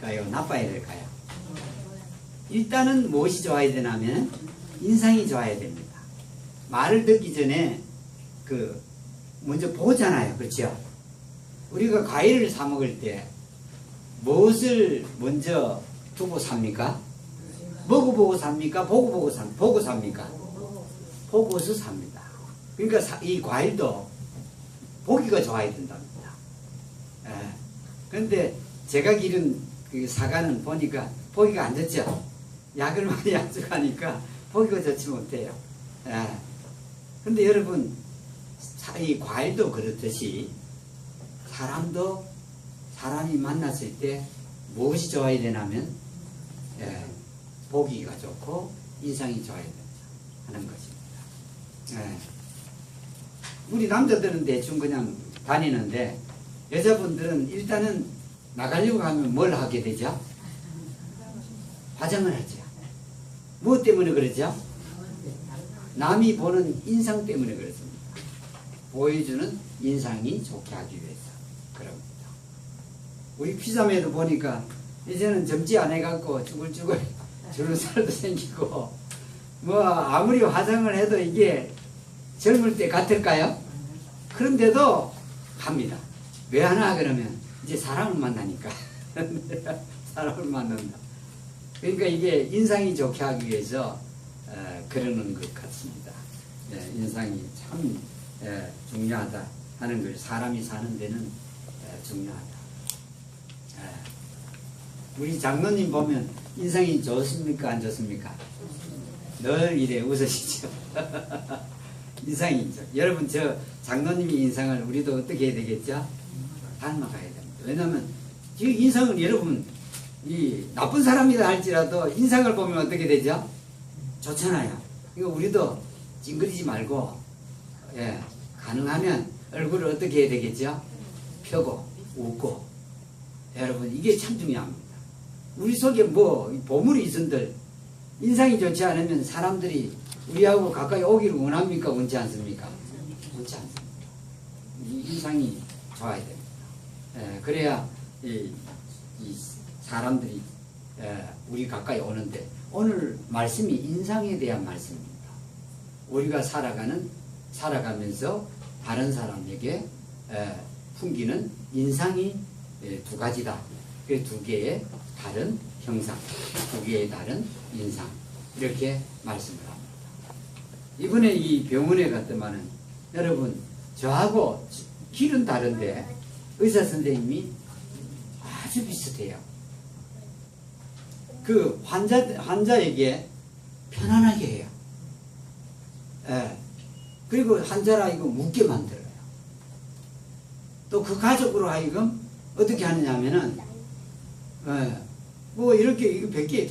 될까요? 나빠야 될까요? 일단은 무엇이 좋아야 되냐면 인상이 좋아야 됩니다. 말을 듣기 전에 그 먼저 보잖아요. 그렇죠? 우리가 과일을 사 먹을 때 무엇을 먼저 두고 삽니까? 먹어보고 삽니까? 보고 보고 삽 보고 삽니까? 보고서 삽니다. 그러니까 사- 이 과일도 보기가 좋아야 된답니다. 예. 그런데 제가 기른 그 사과는 보니까 보기가 안 좋죠. 약을 많이 약속하니까 보기가 좋지 못해요. 예. 근데 여러분 사- 이 과일도 그렇듯이 사람도 사람이 만났을 때 무엇이 좋아야 되냐면 예, 보기가 좋고 인상이 좋아야 된다 하는 것입니다. 예. 우리 남자들은 대충 그냥 다니는데 여자분들은 일단은 나가려고 하면 뭘 하게 되죠? 화장을 하죠. 무엇 때문에 그러죠? 남이 보는 인상 때문에 그렇습니다. 보여주는 인상이 좋게 하기 위해서 그럽니다. 우리 피자매도 보니까 이제는 젊지 안 해갖고 쭈글쭈글 주름살도 생기고 뭐 아무리 화장을 해도 이게 젊을 때 같을까요? 그런데도 합니다. 왜 하나 그러면 이제 사람을 만나니까 사람을 만난다. 그러니까 이게 인상이 좋게 하기 위해서 어, 그러는 것 같습니다. 예, 인상이 참 예, 중요하다 하는 걸 사람이 사는 데는 예, 중요하다. 예. 우리 장로님 보면 인상이 좋습니까 안 좋습니까? 늘 이래 웃으시죠. 인상이 있죠. 여러분 저 장로님의 인상을 우리도 어떻게 해야 되겠죠? 닮아가야 됩니다. 왜냐하면 이 인상은 여러분 이 나쁜 사람이다 할지라도 인상을 보면 어떻게 되죠? 좋잖아요. 그러니까 우리도 찡그리지 말고 예, 가능하면 얼굴을 어떻게 해야 되겠죠? 펴고 웃고 여러분 이게 참 중요합니다. 우리 속에 뭐 보물이 있은들 인상이 좋지 않으면 사람들이 우리하고 가까이 오기를 원합니까? 원치 않습니까? 원치 않습니다. 이 인상이 좋아야 됩니 다. 예, 그래야 이, 이 사람들이 예, 우리 가까이 오는데 오늘 말씀이 인상에 대한 말씀입니다. 우리가 살아가는 살아가면서 다른 사람에게 예, 풍기는 인상이 예, 두 가지다. 그 두 개의 다른 형상, 두 개의 다른 인상 이렇게 말씀을 합니다. 이번에 이 병원에 갔더만은 여러분 저하고 길은 다른데 의사 선생님이 아주 비슷해요. 그 환자 환자에게 편안하게 해요. 예. 그리고 환자라 이거 묻게 만들어요. 또 그 가족으로 하여금 어떻게 하느냐면은 예. 뭐 이렇게 이거 백개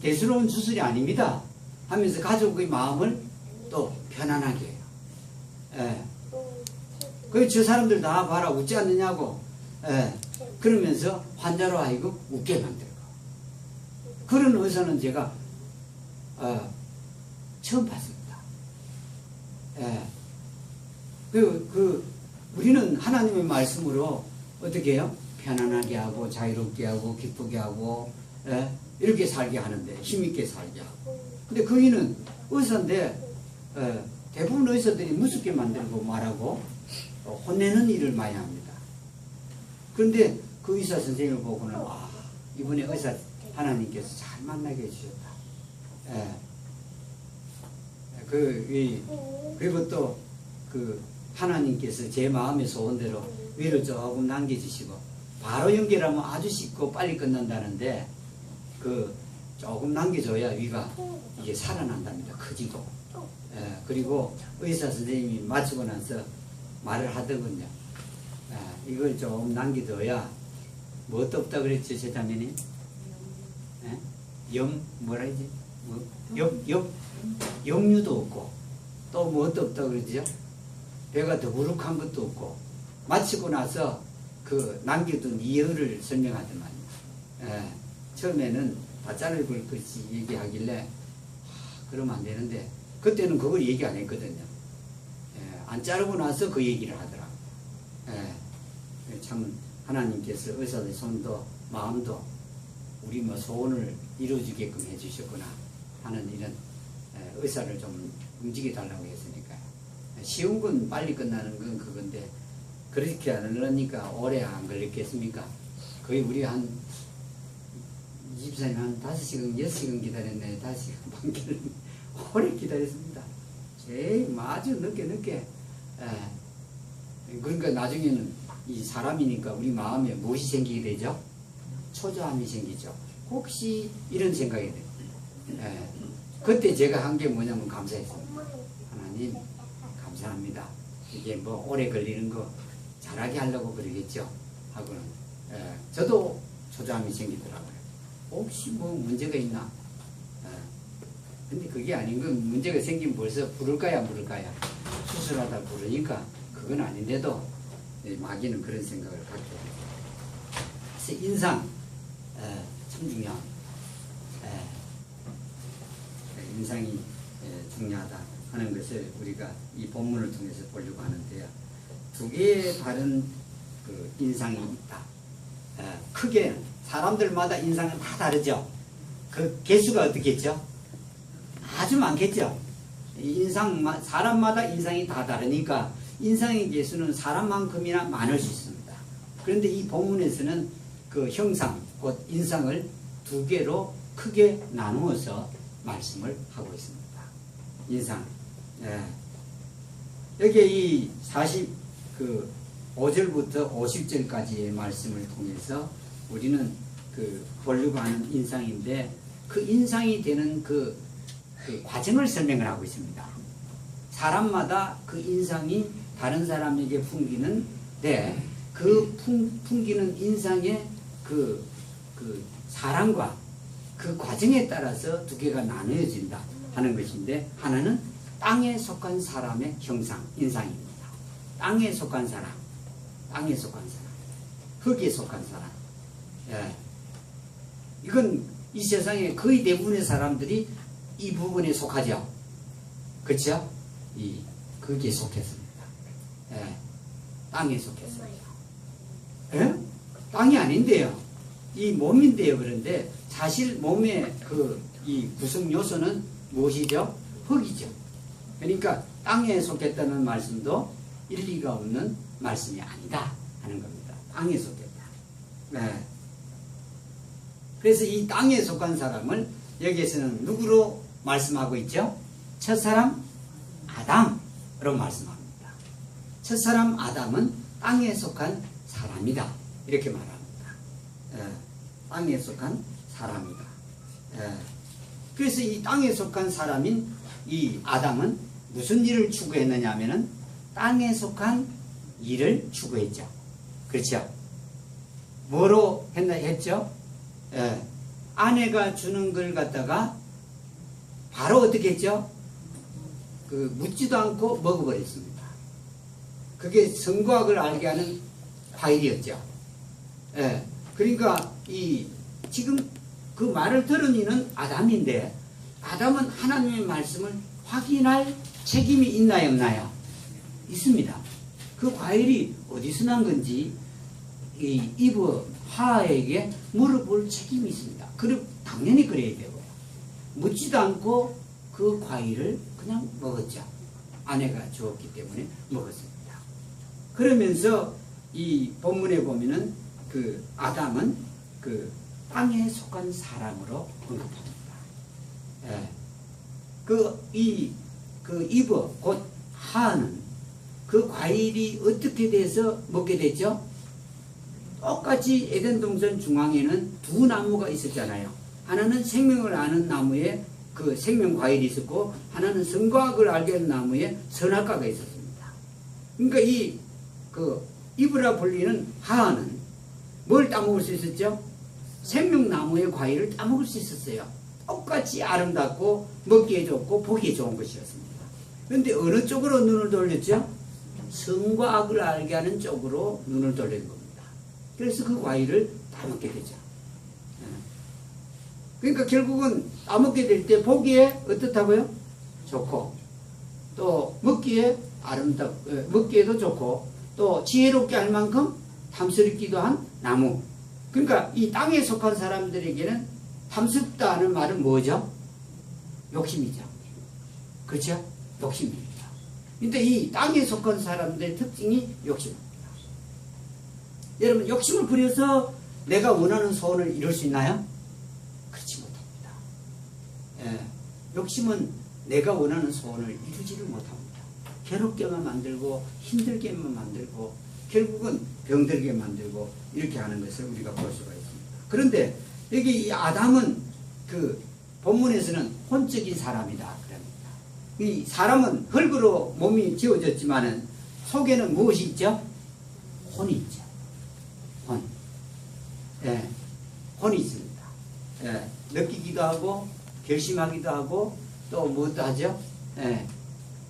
대수로운 수술이 아닙니다. 하면서 가족의 마음을 또 편안하게 해요. 예. 그저 사람들 다 봐라 웃지 않느냐고. 예. 그러면서 환자로 하여금 웃게 만들고. 그런 의사는 제가 어, 처음 봤습니다. 예. 그, 그, 우리는 하나님의 말씀으로 어떻게 해요? 편안하게 하고, 자유롭게 하고, 기쁘게 하고, 예? 이렇게 살게 하는데, 힘있게 살게 하고. 근데 거기는 의사인데, 예, 대부분 의사들이 무섭게 만들고 말하고, 어, 혼내는 일을 많이 합니다. 그런데 그 의사 선생님을 보고는, 와, 이번에 의사 하나님께서 잘 만나게 해주셨다. 예. 그, 이, 그리고 또, 그, 하나님께서 제 마음의 소원대로 위로 조금 남겨주시고, 바로 연결하면 아주 쉽고 빨리 끝난다는데, 그, 조금 남겨줘야 위가 이게 살아난답니다. 커지고. 예, 그리고 의사 선생님이 마치고 나서 말을 하더군요. 예, 이걸 좀 남겨둬야 뭐도 없다 그랬죠, 제자매님? 예? 염, 뭐라 하지? 뭐, 염, 염, 염류도 없고, 또 뭐도 없다 그러죠? 배가 더부룩한 것도 없고, 마치고 나서 그 남겨둔 이유를 설명하더만요. 예, 처음에는 다 자를 걸 것이 얘기하길래, 하, 그러면 안 되는데, 그때는 그걸 얘기 안 했거든요. 예, 안 자르고 나서 그 얘기를 하더라고요. 예, 참, 하나님께서 의사의 손도 마음도 우리 뭐 소원을 이루어주게끔 해주셨구나 하는 이런 에, 의사를 좀 움직여 달라고 했으니까 쉬운 건 빨리 끝나는 건 그건데 그렇게 안 하려니까 오래 안 걸렸겠습니까? 거의 우리 한 집사님 한 5시간, 6시간 기다렸네. 5시간 반 기다렸네. 오래 기다렸습니다. 제일 아주 늦게 늦게. 예. 그러니까 나중에는 이 사람이니까 우리 마음에 무엇이 생기게 되죠? 초조함이 생기죠. 혹시 이런 생각이 돼요. 예. 그때 제가 한 게 뭐냐면 감사했습니다. 하나님, 감사합니다. 이게 뭐 오래 걸리는 거 잘하게 하려고 그러겠죠. 하고는. 예. 저도 초조함이 생기더라고요. 혹시 뭐 문제가 있나? 예. 근데 그게 아닌 건 문제가 생기면 벌써 부를까야 안 부를까야 수술하다 부르니까 그건 아닌데도 예, 마귀는 그런 생각을 갖게 됩니다. 그래서 인상 예, 참 중요한 예, 인상이 예, 중요하다 하는 것을 우리가 이 본문을 통해서 보려고 하는데요. 두 개의 다른 그 인상이 있다. 예, 크게 사람들마다 인상은 다 다르죠. 그 개수가 어떻겠죠? 아주 많겠죠. 이 인상 사람마다 인상이 다 다르니까 인상의 개수는 사람만큼이나 많을 수 있습니다. 그런데 이 본문에서는 그 형상 곧 인상을 두 개로 크게 나누어서 말씀을 하고 있습니다. 인상. 예. 여기 이 40, 그 5절부터 50절까지의 말씀을 통해서 우리는 그 보려고 하는 인상인데 그 인상이 되는 그, 그 과정을 설명을 하고 있습니다. 사람마다 그 인상이 다른 사람에게 풍기는 데 그 풍기는 인상의 그, 그 사랑과 그 과정에 따라서 두 개가 나누어진다 하는 것인데 하나는 땅에 속한 사람의 형상, 인상입니다. 땅에 속한 사람, 땅에 속한 사람, 흙에 속한 사람. 예. 이건 이 세상에 거의 대부분의 사람들이 이 부분에 속하죠. 그렇죠? 이 거기에 속했습니다. 예. 땅에 속했습니다. 예? 땅이 아닌데요. 이 몸인데요. 그런데 사실 몸의 그 이 구성 요소는 무엇이죠? 흙이죠. 그러니까 땅에 속했다는 말씀도 일리가 없는 말씀이 아니다 하는 겁니다. 땅에 속했다. 네. 그래서 이 땅에 속한 사람을 여기에서는 누구로 말씀하고 있죠? 첫사람 아담으로 말씀합니다. 첫사람 아담은 땅에 속한 사람이다. 이렇게 말합니다. 예, 땅에 속한 사람이다. 예, 그래서 이 땅에 속한 사람인 이 아담은 무슨 일을 추구했느냐 하면은 땅에 속한 일을 추구했죠. 그렇죠? 뭐로 했나 했죠? 예, 아내가 주는 걸 갖다가 바로 어떻게 했죠? 그 묻지도 않고 먹어버렸습니다. 그게 성과학을 알게 하는 과일이었죠. 예, 그러니까 이 지금 그 말을 들은 이는 아담인데 아담은 하나님의 말씀을 확인할 책임이 있나요, 없나요? 있습니다. 그 과일이 어디서 난 건지 이 이브 하에게 물어볼 책임이 있습니다. 그럼 당연히 그래야 되고요. 묻지도 않고 그 과일을 그냥 먹었죠. 아내가 주었기 때문에 먹었습니다. 그러면서 이 본문에 보면은 그 아담은 그 땅에 속한 사람으로 언급합니다. 예. 그, 이, 그곧 하는 그 과일이 어떻게 돼서 먹게 되죠? 똑같이 에덴 동산 중앙에는 두 나무가 있었잖아요. 하나는 생명을 아는 나무에 그 생명 과일이 있었고, 하나는 성과학을 알게 하는 나무에 선악과가 있었습니다. 그러니까 이, 그, 이브라 불리는 하하는 뭘 따먹을 수 있었죠? 생명나무의 과일을 따먹을 수 있었어요. 똑같이 아름답고 먹기에 좋고 보기에 좋은 것이었습니다. 그런데 어느 쪽으로 눈을 돌렸죠? 성과 악을 알게 하는 쪽으로 눈을 돌린 겁니다. 그래서 그 과일을 따먹게 되죠. 예. 그러니까 결국은 따먹게 될 때 보기에 어떻다고요? 좋고 또 먹기에 아름답, 먹기에도 좋고 또 지혜롭게 할 만큼 탐스럽기도 한 나무 그러니까 이 땅에 속한 사람들에게는 탐습다는 말은 뭐죠? 욕심이죠. 그렇죠? 욕심입니다. 근데 이 땅에 속한 사람들의 특징이 욕심입니다. 여러분 욕심을 부려서 내가 원하는 소원을 이룰 수 있나요? 예, 욕심은 내가 원하는 소원을 이루지를 못합니다. 괴롭게만 만들고 힘들게만 만들고 결국은 병들게 만들고 이렇게 하는 것을 우리가 볼 수가 있습니다. 그런데 여기 이 아담은 그 본문에서는 혼적인 사람이다 그럽니다. 이 사람은 흙으로 몸이 지어졌지만은 속에는 무엇이 있죠? 혼이 있죠. 혼. 예, 혼이 있습니다. 예, 느끼기도 하고 결심하기도 하고 또 무엇도 하죠? 예,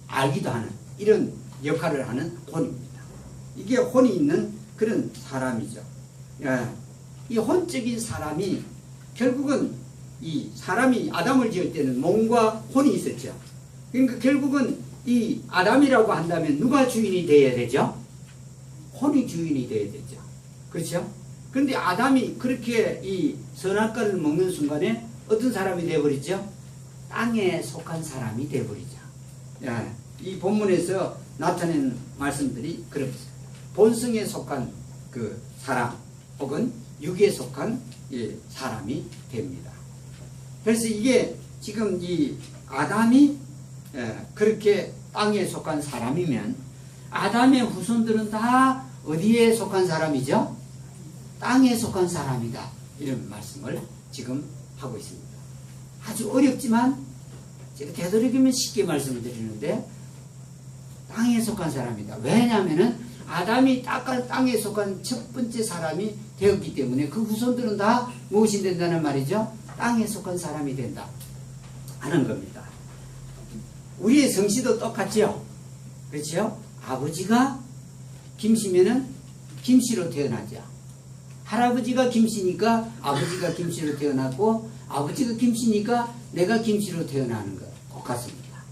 알기도 하는 이런 역할을 하는 혼입니다. 이게 혼이 있는 그런 사람이죠. 예, 이 혼적인 사람이 결국은 이 사람이 아담을 지을 때는 몸과 혼이 있었죠. 그러니까 결국은 이 아담이라고 한다면 누가 주인이 되어야 되죠? 혼이 주인이 되어야 되죠. 그렇죠? 그런데 아담이 그렇게 이 선악과를 먹는 순간에 어떤 사람이 되어버리죠? 땅에 속한 사람이 되어버리죠. 예, 이 본문에서 나타낸 말씀들이 그렇습니다. 본성에 속한 그 사람 혹은 육에 속한 이 사람이 됩니다. 그래서 이게 지금 이 아담이 예, 그렇게 땅에 속한 사람이면 아담의 후손들은 다 어디에 속한 사람이죠? 땅에 속한 사람이다. 이런 말씀을 지금 하고 있습니다. 아주 어렵지만 제가 되도록이면 쉽게 말씀을 드리는데 땅에 속한 사람이다. 왜냐하면은 아담이 땅- 땅에 속한 첫 번째 사람이 되었기 때문에 그 후손들은 다 무엇이 된다는 말이죠? 땅에 속한 사람이 된다. 하는 겁니다. 우리의 성씨도 똑같죠? 그렇죠? 아버지가 김씨면은 김씨로 태어나죠. 할아버지가 김씨니까 아버지가 김씨로 태어났고 아버지가 김씨니까 내가 김씨로 태어나는 것 똑같습니다.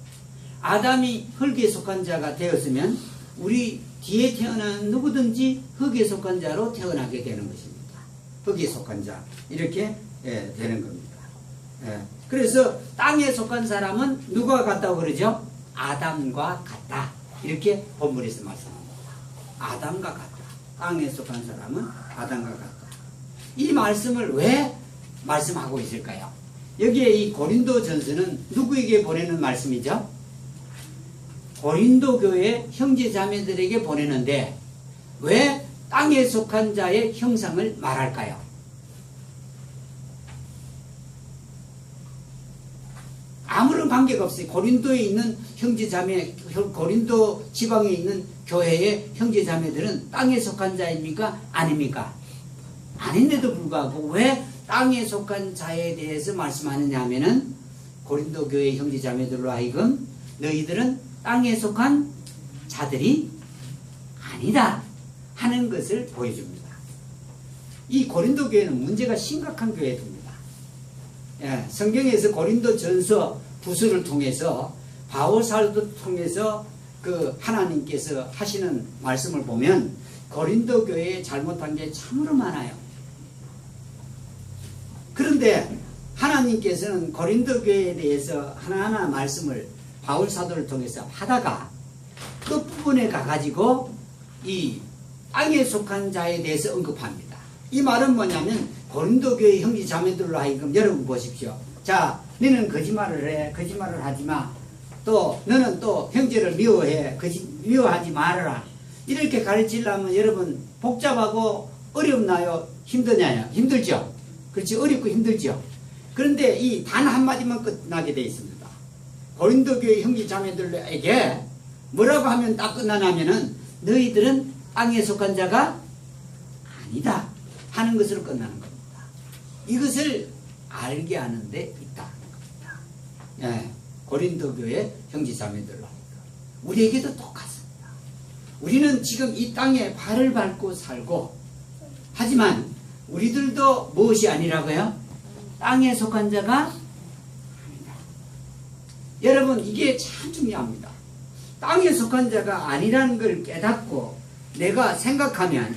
아담이 흙에 속한 자가 되었으면 우리 뒤에 태어난 누구든지 흙에 속한 자로 태어나게 되는 것입니다. 흙에 속한 자 이렇게 예, 되는 겁니다. 예, 그래서 땅에 속한 사람은 누가 같다고 그러죠? 아담과 같다. 이렇게 본문에서 말씀합니다. 아담과 같다. 땅에 속한 사람은 아담과 같다. 이 말씀을 왜 말씀하고 있을까요? 여기에 이 고린도 전서는 누구에게 보내는 말씀이죠? 고린도 교회 형제 자매들에게 보내는데 왜 땅에 속한 자의 형상을 말할까요? 아무런 관계가 없어요. 고린도에 있는 형제 자매, 고린도 지방에 있는 교회의 형제 자매들은 땅에 속한 자입니까? 아닙니까? 아닌데도 불구하고 왜 땅에 속한 자에 대해서 말씀하느냐 하면은 고린도 교회 형제 자매들로 하여금 너희들은 땅에 속한 자들이 아니다 하는 것을 보여줍니다. 이 고린도 교회는 문제가 심각한 교회입니다. 예, 성경에서 고린도 전서 부서를 통해서 바울 사도를 통해서 그 하나님께서 하시는 말씀을 보면 고린도 교회에 잘못한 게 참으로 많아요. 그런데 하나님께서는 고린도 교회에 대해서 하나하나 말씀을 바울 사도를 통해서 하다가 끝부분에 가가지고 이 땅에 속한 자에 대해서 언급합니다. 이 말은 뭐냐면 고린도 교회 형제 자매들로 하여금 여러분 보십시오. 자, 너는 거짓말을 해. 거짓말을 하지 마. 또 너는 또 형제를 미워해. 거짓 미워하지 말아라. 이렇게 가르치려면 여러분 복잡하고 어렵나요? 힘드냐요? 힘들죠? 그렇지 어렵고 힘들죠? 그런데 이 단 한마디만 끝나게 되어 있습니다. 고린도 교회 형제 자매들에게 뭐라고 하면 딱 끝나냐면은 너희들은 땅에 속한 자가 아니다 하는 것으로 끝나는 겁니다. 이것을 알게 하는 데 있다는 겁니다. 예, 고린도 교회 형제 자매들로 우리에게도 똑같습니다. 우리는 지금 이 땅에 발을 밟고 살고 하지만 우리들도 무엇이 아니라고요? 땅에 속한 자가 아니다. 여러분 이게 참 중요합니다. 땅에 속한 자가 아니라는 걸 깨닫고 내가 생각하면